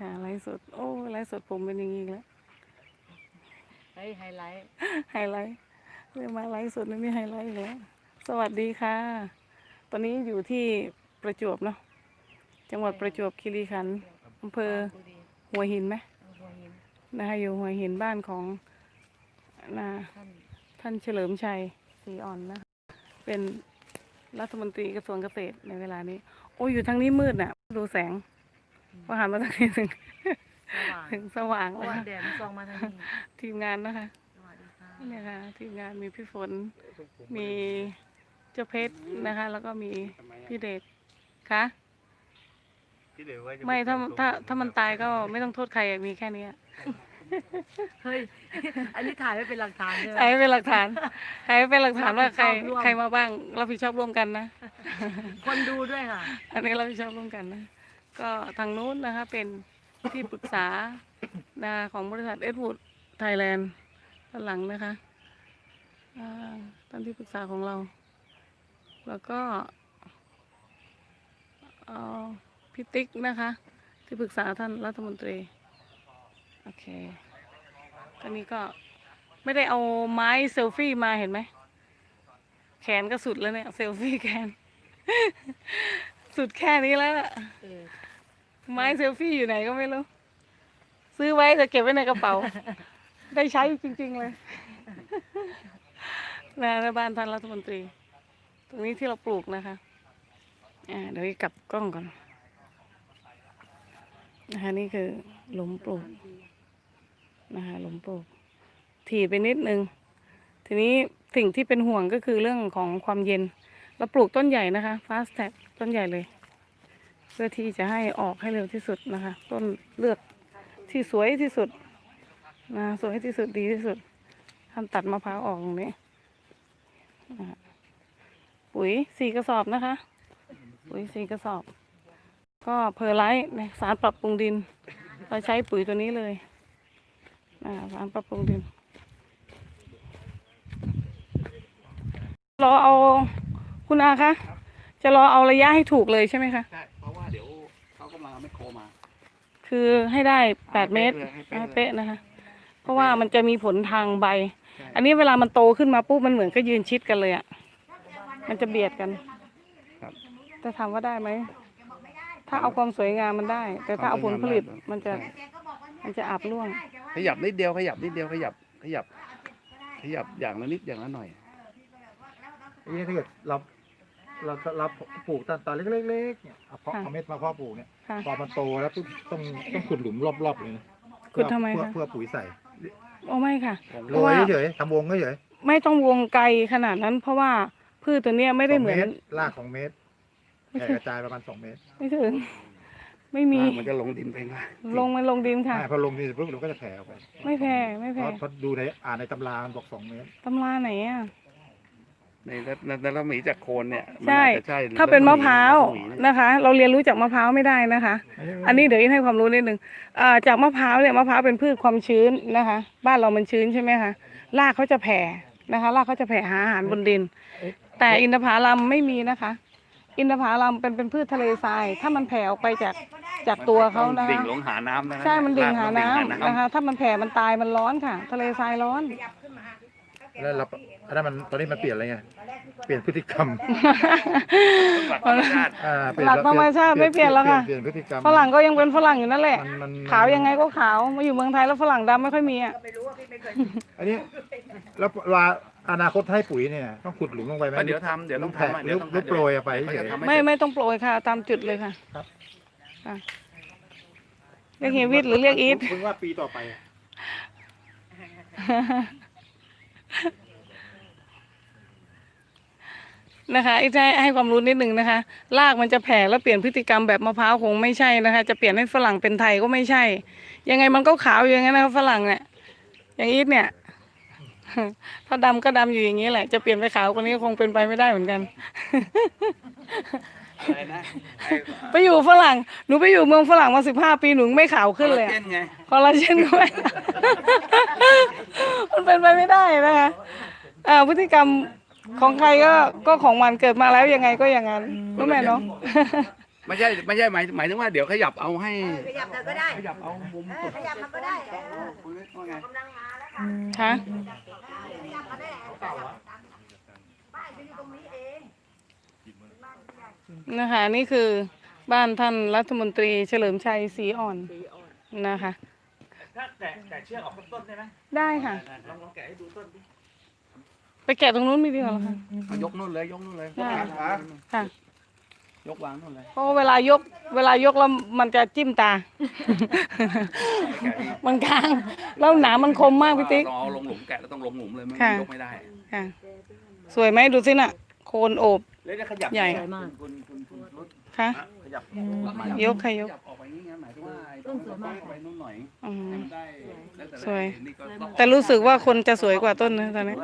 ค่ะไลฟ์สด โอ้ไลฟ์สดผมเป็นอย่างนี้อีกแล้วเฮ้ยไฮไลท์ไฮไลท์เรียกมาไลฟ์สดนี่ไฮไลท์อีกแล้วสวัสดีค่ะ ตอนนี้อยู่ที่ประจวบเนาะจังหวัดประจวบคีรีขันธ์อำเภอดูดีหัวหินไหมเอาหัวหินนะคะอยู่หัวหินบ้านของนะท่านท่านเฉลิมชัยศรีอ่อนนะคะเป็นรัฐมนตรีกระทรวงเกษตรในเวลานี้ โอ้อยู่ทางนี้มืดน่ะ ดูแสง พอหันมาทางนี้ถึงสว่างถึงสว่างเพราะแล้วว่าแดดมันส่องมาทางนี้ทีมงานนะคะสวัสดีค่ะเนี่ยค่ะทีมงานมีพี่ฝน มีเจ้าเพชรนะคะ แล้วก็มีพี่เดชคะพี่เดี๋ยวว่าจะไม่ถ้าปถ้าถ้ามันตายก็ไม่ต้องโทษใครอะมีแค่นี้อะเฮ้ย อันนี้ถ่ายไว้เป็นหลักฐานเลยใครให้เป็นหลักฐานใครให้เป็นหลักฐานว่าใครรับผิดชอบร่วมใครมาบ้างรับผิดชอบร่วมกันนะ คนดูด้วยค่ะ อันนี้รับผิดชอบร่วมกันนะ ก็ทางนู้นนะคะเป็นที่ปรึกษานะของบริษัทเอ็ดวูดไทยแลนด์ด้านหลังนะคะท่านที่ปรึกษาของเรา แล้วก็พี่ติ๊กนะคะ ที่ปรึกษาท่านรัฐมนตรี โอเคตอนนี้ก็ไม่ได้เอาไม้เซลฟี่มาเห็นไหม แขนก็สุดแล้วเนี่ย เซลฟี่แขน สุดแค่นี้แล้วล่ะ ไม้เซลฟี่อยู่ไหนก็ไม่รู้ ซื้อไว้จะเก็บไว้ในกระเป๋า ได้ใช้จริง ๆ เลยนะในบ้านท่านรัฐมนตรี ตรงนี้ที่เราปลูกนะคะอ่าเดี๋ยวกลับกล้องก่อนนะคะนี่คือหลุมปลูกนะคะหลุมปลูก ถี่ไปนิดนึง ทีนี้สิ่งที่เป็นห่วงก็คือเรื่องของความเย็นเราปลูกต้นใหญ่นะคะฟาสแท็กต้นใหญ่เลย เพื่อที่จะให้ออกให้เร็วที่สุดนะคะ ต้นเลือกที่สวยที่สุดนะสวยที่สุดดีที่สุดท่านตัดมะพร้าวออกตรงนี้อ่าปุ๋ยสี่กระสอบนะคะ ปุ๋ยสี่กระสอบ ก็เพอร์ไลท์ในสารปรับปรุงดิน เราใช้ปุ๋ยตัวนี้เลยอ่าสารปรับปรุงดิน รอเอาคุณอาคะ จะรอเอาระยะให้ถูกเลยใช่ไหมคะ ไมคโครมา คือให้ได้แปดเมตรให้ให้เป๊ะเลยเป๊ะนะคะ เพราะว่ามันจะมีผลทางใบใช่อันนี้เวลามันโตขึ้นมาปุ๊บมันเหมือนก็ยืนชิดกันเลยอะ่ะ มันจะเบียดกันครับแต่ถามว่าได้ไหม ถ้าเอาความสวยงามมันได้ แต่ถ้าเอาผลผลิตมันจะใช่มันจะอับร่วง ขยับนิดเดียวขยับนิดเดียวขยับ ขยับ ขยับอย่างละนิดอย่างละหน่อยนี่ถ้าเกิดเราเราเราปลูกตอนตอนเล็กๆเนี่ยเอาเพาะค่ะเอาเม็ดมาเพาะปลูกเนี่ย ค่ะ พอมันโตแล้วปุ๊บต้องต้องขุดหลุมรอบๆเลยนะขุดทำไมเพื่อคะ เพื่อปุ๋ยใส่โอ้ไม่ค่ะผมโรพราะว่ายเฉยๆทำวงเฉยไม่ต้องวงไกลขนาดนั้น เพราะว่าพืชตัวเนี้ยๆไม่ได้สงเหมือนตรรากสองเมตรไม่แผ่ถึงกระจายประมาณสองเมตรไม่ถึง ไม่มีมันจะลงดินไปง่ายลงมันลงดินค่ะใช่พอลงนี่ปุ๊บเราก็จะแผ่ออกไปไม่แพ้ไม่เพแพ้ราะเพราะดูในอ่านในตำรามันบอกสองเมตร ตำราไหนอะ ในในในรัศมีจากโคนเนี่ยมันใช่อาจจะใช่ถ้าเป็นมะพร้าวรัศมีเนี่ยนะคะ เราเรียนรู้จากมะพร้าวไม่ได้นะคะ อันนี้เดี๋ยวอินให้ความรู้นิดนึงอ่าจากมะพร้าวเนี่ยมะพร้าวเป็นพืชความชื้นนะคะ บ้านเรามันชื้นใช่ไหมคะรากเขาจะแผ่นะคะรากเขาจะแผ่หาอาหารบนดิน แต่อินทผลัมไม่มีนะคะ อินทผลัมเป็นเป็นพืชทะเลทราย ถ้ามันแผ่ออกไปจากจากตัวเขานะดิ่งคะลงหาน้ำนะใช่มันดิ่งหาน้ำรกมันะคะ ถ้ามันแผ่มันตายมันร้อนค่ะ ทะเลทรายร้อน แล้วเราอันนั้นมันตอนนี้มันเปลี่ยนอะไรไงเปลี่ยนพฤติกรรมหลักธรรมชาติอ่าเปลี่ยนหลักธรรมชาติไม่เปลี่ยนแล้วค่ะ เปลี่ยนพฤติกรรมฝรั่งก็ยังเป็นฝรั่งอยู่นั่นแหละ มันมันขาวยังไงก็ขาว มาอยู่เมืองไทยแล้วฝรั่งดำไม่ค่อยมีอะ อันนี้แล้วเวลาอนาคตให้ปุ๋ยเนี่ยต้องขุดหลุมลงไปไหมก็เดี๋ยวทำเดี๋ยวต้องแผ่ทำอะหรืเดี๋ยอวต้องหรือโปรยเอาไปเขาเฉจะยทำให้ไม่เสร็จไม่ต้องโปรยค่ะ ตามจุดเลยค่ะครับค่ะเรียกเฮียวิทย์หรือเรียกอีทคุณว่าปีต่อไป นะคะอีกจะให้ความรู้นิดหนึ่งนะคะรากมันจะแผ่แล้วเปลี่ยนพฤติกรรมแบบมะพร้าวคงไม่ใช่นะคะ จะเปลี่ยนให้ฝรั่งเป็นไทยก็ไม่ใช่ ยังไงมันก็ขาวอย่างนั้นนะคะฝรั่งเนี่ยอย่างอีทเนี่ย ถ้าดำก็ดำอยู่อย่างนี้แหละ จะเปลี่ยนไปขาวกว่านี้คงเป็นไปไม่ได้เหมือนกัน อะไรนะไอ้ไปอยู่ฝรั่ง หนูไปอยู่เมืองฝรั่งมาสิบห้าปีหนูไม่ขาวขึ้นเลยคออะลาจนไง คอลลาเจนด้วยมันเป็นไปไม่ได้นะคะอ่าพฤติกรรมของใครก็ก็ของมันเกิดมาแล้วยังไงก็อย่างนั้นรู้ไหมเนาะ ไม่ใช่ไม่ใช่หมายหมายถึงว่าเดี๋ยวขยับเอาให้ ขยับก็ได้ ขยับเอามุมเอสุอดขยับมันก็ได้เออคุณนิดว่าไงกำลังมาแล้วค่ะคะขยับมาได้ขยับบ้านจะอยู่ตรงนี้เอง นะคะ นี่คือบ้านท่านรัฐมนตรีเฉลิมชัยศรีอ่อนนะคะ ถ้าแกะแกะเชือกออกต้นได้ไหมได้ค่ะ ลองลองแกะให้ดูต้นดิไปแกะตรงนู้นไม่ดีกว่าเหรอคะเอายกนู่นเลยยกนู่นเลยได้วางขาค่ะ ยกวางนู่นเลยเพราะว่าเวลายกเวลายกแล้วมันจะจิ้มตา มันกลาง แล้วหนามมันคมมากพี่ติ๊ก ต้องเอาลงหลุมแกะแล้วต้องลงหลุมเลยไม่ค่ะ ยกไม่ได้ ค่ะ สวยไหมดูสิน่ะ โคนโอบ แล้วจะขยับใหญ่คุณคุณคุณคุณรุดค่ะขยับยกใครยกขยับออกไปนี่ไงหมายถึงว่าไอ้ต้นสวยมาก ไปนู่นหน่อยอืมให้มันได้แล้วแต่ละสวย นี่ก็ต้องแต่รู้สึกว่าคนจะสวยกว่าต้นนะตอนนี้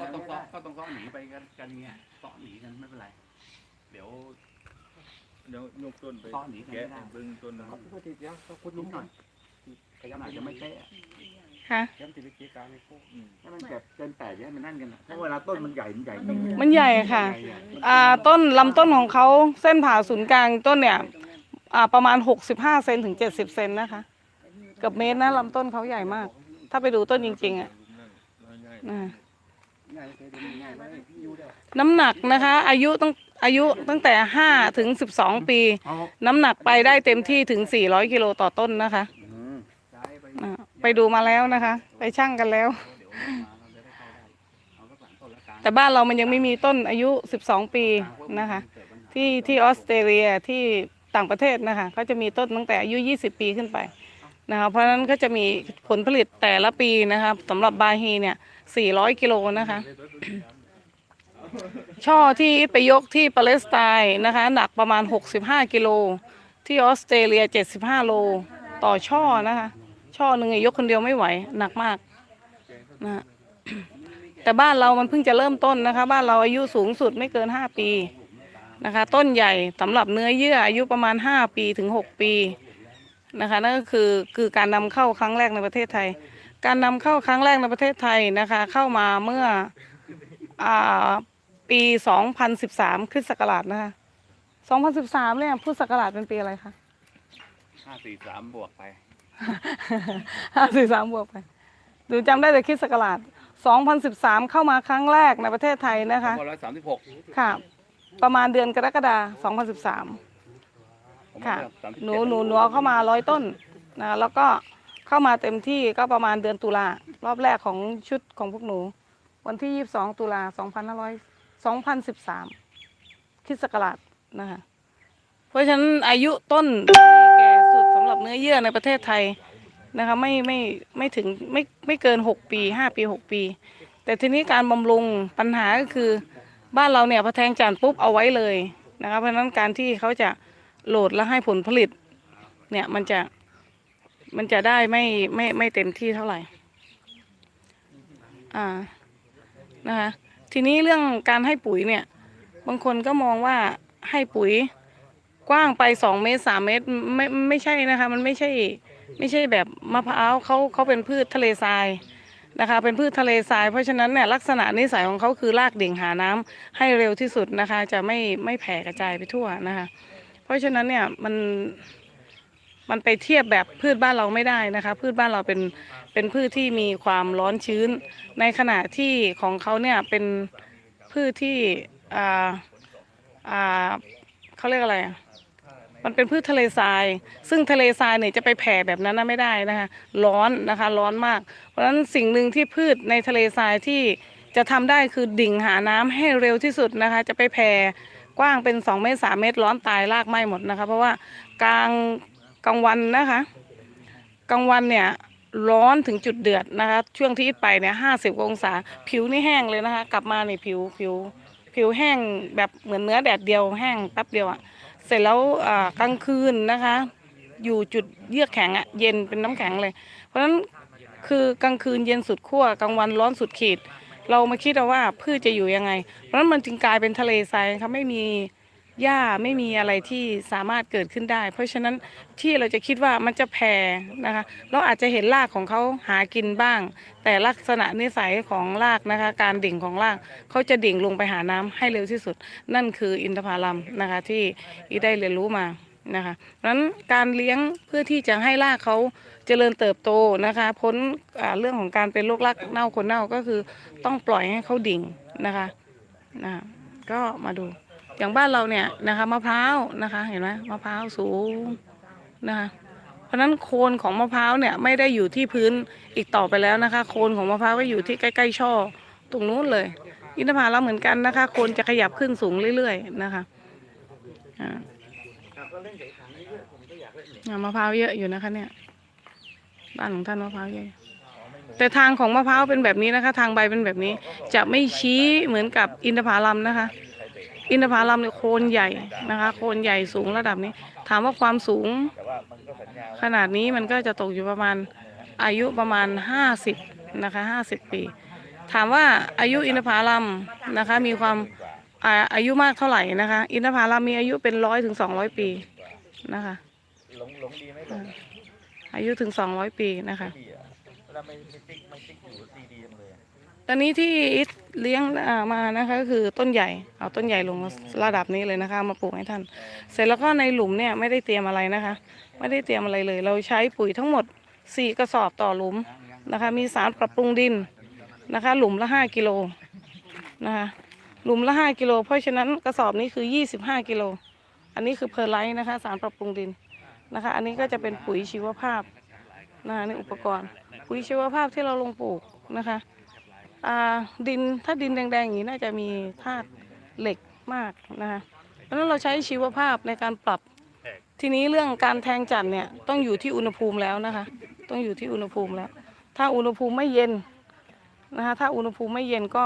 ก็ต้องซ้อก็ต้องซ้อหนีไปกันกันเงี้ยซ้อหนีกันไม่เป็นไร เดี๋ยวเดี๋ยวยกต้นไปซ้อหนีกันแกะไม่ได้เบิ้งต้นนะก็พูดทีเดียวก็พูดนิดหน่อยขยับหน่อยจะไม่เป๊ะ ค่ะ ย้ำติดเกียร์กลางให้พูดให้มันแบบเกินแปดอย่าให้มันนั่นกันนะเพราะเวลาต้นมันใหญ่ มันใหญ่มันใหญ่ค่ะ อ่าต้นลำต้นของเขาเส้นผ่าศูนย์กลางต้นเนี่ย อ่าประมาณหกสิบห้าเซนถึงเจ็ดสิบเซนนะคะเกือบเมตรนะลำต้นเขาใหญ่มาก ถ้าไปดูต้นจริง ๆอะนะง่ายเลยง่ายไปพี่ยูเดียวน้ำหนักนะคะ อายุตั้งอายุตั้งแต่ห้าถึงสิบสองปีเอาน้ำหนักไปได้เต็มที่ถึงสี่ร้อยกิโลต่อต้นนะคะอืมใช้ไปอ่า ไปดูมาแล้วนะคะ ไปชั่งกันแล้ว แต่บ้านเรามันยังไม่มีต้นอายุ 12 ปีนะคะ ที่ที่ออสเตรเลียที่ต่างประเทศนะคะเขาจะมีต้นตั้งแต่อายุ 20 ปีขึ้นไปนะคะเพราะฉะนั้นก็จะมีผลผลิตแต่ละปีนะคะสำหรับบาฮีเนี่ย 400 กิโลนะคะ ช่อที่ไปยกที่ปาเลสไตน์นะคะ หนักประมาณ 65 กิโล ที่ออสเตรเลีย 75 โล ต่อช่อนะคะ ช่อหนึ่งยกคนเดียวไม่ไหว หนักมากนะแต่บ้านเรามันเพิ่งจะเริ่มต้นนะคะ บ้านเราอายุสูงสุดไม่เกิน5ปีนะคะ ต้นใหญ่สำหรับเนื้อเยื่ออายุประมาณ5ปีถึง6ปีนะคะนั่นก็คือคือการนำเข้าครั้งแรกในประเทศไทย การนำเข้าครั้งแรกในประเทศไทยนะคะ เข้ามาเมื่ออ่าปี2013คริสต์ศักราชนะคะ2013เนี่ยพุทธศักราชเป็นปีอะไรคะห้าสี่สามบวกไป ห้าสี่สามบวกไปดูจำได้แต่คริดศักราช2013 เข้ามาครั้งแรกในประเทศไทยนะคะพอร้อยสามสิบหกค่ะ ประมาณเดือนกรกฎาคม2013ค่ะหนูหนูหนูเอาเข้ามาร้อยต้นนะแล้วก็เข้ามาเต็มที่ก็ประมาณเดือนตุลารอบแรกของชุดของพวกหนู วันที่ 22 ตุลา2500 2013คริดศักราชนะคะเพราะฉะนั้นอายุต้นที่แก่สุดสำหรับเนื้อเยื่อในประเทศไทยนะคะไม่ไม่ไม่ถึงไม่ไม่เกิน 6 ปี 5 ปี 6 ปี แต่ทีนี้การบำรุงปัญหาก็คือบ้านเราเนี่ยพอแทงจานปุ๊บเอาไว้เลยนะคะเพราะฉะนั้นการที่เขาจะโหลดและให้ผลผลิตเนี่ยมันจะมันจะได้ไม่ไม่ไม่เต็มที่เท่าไหร่อ่านะคะทีนี้เรื่องการให้ปุ๋ยเนี่ยบางคนก็มองว่าให้ปุ๋ย กว้างไปสองเมตรสามเมตรไม่ไม่ใช่นะคะ มันไม่ใช่ไม่ใช่แบบมะพร้าวเขาเขาเป็นพืชทะเลทรายนะคะ เป็นพืชทะเลทราย เพราะฉะนั้นเนี่ยลักษณะนิสัยของเขาคือลากดิ่งหาน้ำให้เร็วที่สุดนะคะ จะไม่ไม่แผ่กระจายไปทั่วนะคะ เพราะฉะนั้นเนี่ยมันมันไปเทียบแบบพืชบ้านเราไม่ได้นะคะ พืชบ้านเราเป็นเป็นพืชที่มีความร้อนชื้น ในขณะที่ของเขาเนี่ยเป็นพืชที่อ่าอ่าเขาเรียกอะไรอะ มันเป็นพืชทะเลทราย ซึ่งทะเลทรายเนี่ยจะไปแผ่แบบนั้นนะไม่ได้นะคะร้อนนะคะร้อนมาก เพราะฉะนั้นสิ่งหนึ่งที่พืชในทะเลทรายที่จะทำได้คือดิ่งหาน้ำให้เร็วที่สุดนะคะ จะไปแผ่กว้างเป็น2เมตร3เมตรร้อนตายรากไหม้หมดนะคะ เพราะว่ากลางกลางวันนะคะกลางวันเนี่ยร้อนถึงจุดเดือดนะคะช่วงที่อิดไปเนี่ยห้าสิบองศา ผิวนี่แห้งเลยนะคะ กลับมาในผิวผิว ผิวแห้งแบบเหมือนเนื้อแดดเดียวแห้งแป๊บเดียวอะ เสร็จแล้วกลางคืนนะคะ อยู่จุดเยือกแข็งอะเย็นเป็นน้ำแข็งเลย เพราะฉะนั้นคือกลางคืนเย็นสุดขั้วกลางวันร้อนสุดขีด เรามาคิดเอาว่าพืชจะอยู่ยังไง เพราะฉะนั้นมันจึงกลายเป็นทะเลทรายค่ะไม่มี หญ้าไม่มีอะไรที่สามารถเกิดขึ้นได้ เพราะฉะนั้นที่เราจะคิดว่ามันจะแผ่นะคะ เราอาจจะเห็นรากของเขาหากินบ้าง แต่ลักษณะนิสัยของรากนะคะ การดิ่งของรากเขาจะดิ่งลงไปหาน้ำให้เร็วที่สุด นั่นคืออินทผลัมนะคะที่อีได้เรียนรู้มานะคะเพราะนั้นการเลี้ยงเพื่อที่จะให้รากเขาเจริญเติบโตนะคะ พ้นเรื่องของการเป็นโรครากเน่าคนเน่าก็คือต้องปล่อยให้เขาดิ่งนะคะนะก็มาดู อย่างบ้านเราเนี่ยนะคะมะพร้าวนะคะ เห็นไหมมะพร้าวสูงนะคะเพราะนั้นโคนของมะพร้าวเนี่ยไม่ได้อยู่ที่พื้นอีกต่อไปแล้วนะคะ โคนของมะพร้าวก็อยู่ที่ใกล้ๆช่อตรงนู้นเลย อินทผลัมเหมือนกันนะคะ โคนจะขยับขึ้นสูงเรื่อยๆนะคะมะพร้าวเยอะอยู่นะคะเนี่ย บ้านของท่านมะพร้าวเยอะแต่ทางของมะพร้าวเป็นแบบนี้นะคะ ทางใบเป็นแบบนี้ จะไม่ชี้เหมือนกับอินทผลัมนะคะ อินทผลัมเนี่ยโคนใหญ่นะคะ โคนใหญ่สูงระดับนี้ ถามว่าความสูง ขนาดนี้มันก็จะตกอยู่ประมาณอายุประมาณ 50นะคะ50 ปี ถามว่าอายุอินทผลัมนะคะมีความอาอายุมากเท่าไหร่นะคะ อินทผลัมมีอายุเป็นร้อยถึงสองร้อยปีนะคะอายุถึงสองร้อยปีนะคะ ตอนนี้ที่อิฐเลี้ยงมานะคะก็คือต้นใหญ่เอาต้นใหญ่ลงระดับนี้เลยนะคะ มาปลูกให้ท่าน เสร็จแล้วก็ในหลุมเนี่ยไม่ได้เตรียมอะไรนะคะ ไม่ได้เตรียมอะไรเลย เราใช้ปุ๋ยทั้งหมด 4 กระสอบต่อหลุมนะคะ มีสารปรับปรุงดินนะคะ หลุมละ 5 กิโลนะคะหลุมละ 5 กิโลเพราะฉะนั้นกระสอบนี้คือ 25 กิโล อันนี้คือเพอร์ไลท์นะคะ สารปรับปรุงดินนะคะ อันนี้ก็จะเป็นปุ๋ยชีวภาพนะคะนี่อุปกรณ์ ปุ๋ยชีวภาพที่เราลงปลูกนะคะ ดินถ้าดินแดงๆอย่างนี้น่าจะมีธาตุเหล็กมากนะคะเพราะนั้นเราใช้ชีวภาพในการปรับ ทีนี้เรื่องการแทงจันเนี่ยต้องอยู่ที่อุณหภูมิแล้วนะคะ ต้องอยู่ที่อุณหภูมิแล้ว ถ้าอุณหภูมิไม่เย็นนะคะถ้าอุณหภูมิไม่เย็นก็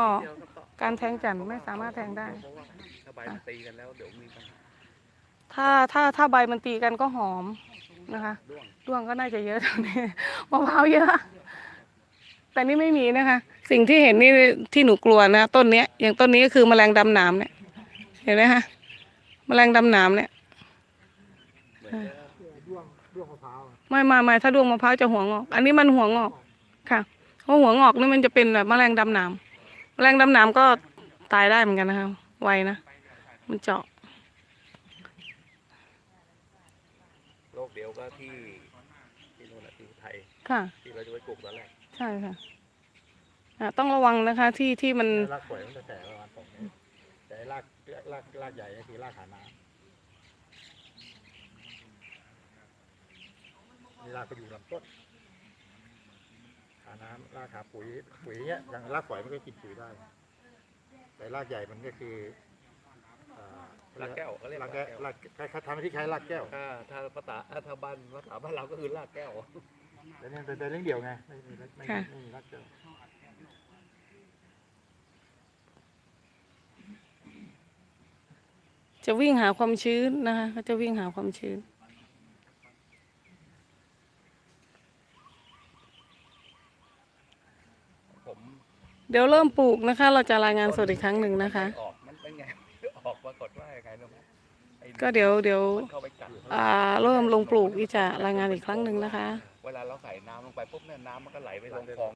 การแทงจันไม่สามารถแทงได้ถ้าใบมันตีกันแล้วเดี๋ยวมีถ้าถ้าถ้าใบมันตีกันก็หอมนะคะด้วงก็น่าจะเยอะตรงนี้มะพร้าวเยอะ แต่นี่ไม่มีนะคะ สิ่งที่เห็นนี่ที่หนูกลัวนะต้นเนี้ยอย่างต้นนี้ก็คือแมลงดำหนามเนี่ย เห็นไหมคะแมลงดำหนามเนี่ยด้วงด้วงมะพร้าวอะไม่ไม่ไม่ถ้าดวงมะพร้าวจะหัวงอก อันนี้มันหัวงอกค่ะเพราะหัวงอกนี่มันจะเป็นแบบแมลงดำหนามแมลงดำหนามก็ตายได้เหมือนกันนะคะไวนะมันเจาะโรคเดียวก็ที่ที่นู่นน่ะที่ไทยค่ะ ที่เราจะไปปลูกตอนแรกใช่ค่ะอะ ต้องระวังนะคะที่ที่มันรากสวยมันจะแตกประมาณสองเมตรแต่ไอ้รากรากรากใหญ่ก็คือรากหาน้ำนี่รากก็อยู่ลำต้นหาน้ำรากหาปุ๋ยปุ๋ยเนี้ยอย่างรากฝอยมันก็กินปุ๋ยได้ แต่รากใหญ่มันก็คืออ่รากแก้วเขาเรียกรากรากแก้แก้ววรากคล้ายๆทำให้ที่คล้ายรากแก้วถ้าถ้าภาษาถ้าบ้านภาษาบ้านเราก็คือรากแก้วแต่เนี่ยเป็นเป็นเรื่องเดียวไงไม่มีไม่ค่ะไม่มีรากแก้ว จะวิ่งหาความชื้นนะคะเขาจะวิ่งหาความชื้น ผมเดี๋ยวเริ่มปลูกนะคะ เราจะรายงานสดอีกครั้งหนึ่งนะคะ ออกมันเป็นไงออกปรากฏว่ายังไงรู้ไหมไอ้ก็เดี๋ยวเดี๋ยวมันเข้าไปกัดอ่าเริ่มลงปลูกที่จะรายงานอีกครั้งหนึ่งนะคะ เวลาเราใส่น้ำลงไปปุ๊บเนี่ยน้ำมันก็ไหลไปลงคลอง